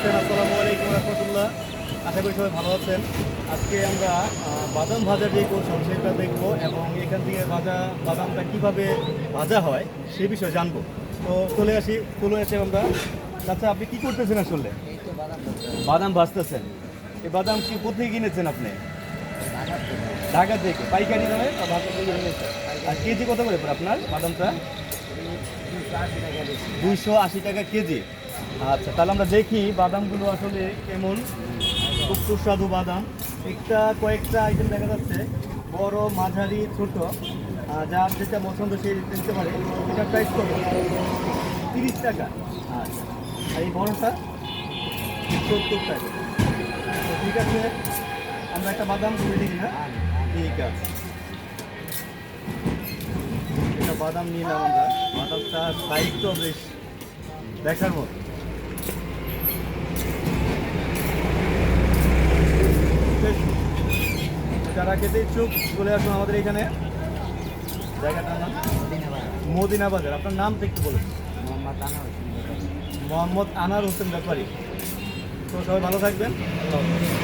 আছেন? আসসালামু আলাইকুম রহমতুল্লাহ। আশা করি সবাই ভালো আছেন। আজকে আমরা বাদাম ভাজা যে কৌশল সেটা দেখব এবং এখান থেকে ভাজা, বাদামটা কীভাবে ভাজা হয় সে বিষয়ে জানব। তো চলে আসি চলে আসি আমরা। আচ্ছা আপনি কি করতেছেন আসলে? বাদাম ভাজতেছেন। এই বাদাম কি কোথায় কিনেছেন আপনি? ঢাকা থেকে। পাইকারি দামে আর কেজি কত করে আপনার বাদামটা? দুইশো আশি টাকা কেজি। আচ্ছা তাহলে আমরা দেখি বাদামগুলো আসলে কেমন। খুব সুস্বাদু বাদাম। একটা কয়েকটা আইটেম দেখা যাচ্ছে, বড়, মাঝারি, ছোট। যার যেটা পছন্দ সে নিতে পারে। এটা প্রাইস কত? তিরিশ টাকা। আচ্ছা আর এই বড়টা? সত্তর টাকা। তো ঠিক আছে, আমরা একটা বাদাম তুলে দিই না ঠিক আছে। একটা বাদাম নিলাম আমরা। বাদামটা সাইজ তো বেশ দেখার মতো বেশ, যারা খেতে ইচ্ছুক, চলে আসুন আমাদের এখানে। জায়গাটার মদিনা বাজার। আপনার নাম একটু বলুন। মোহাম্মদ আনার হোসেন ব্যাপারী। তো সবাই ভালো থাকবেন। আল্লাহ।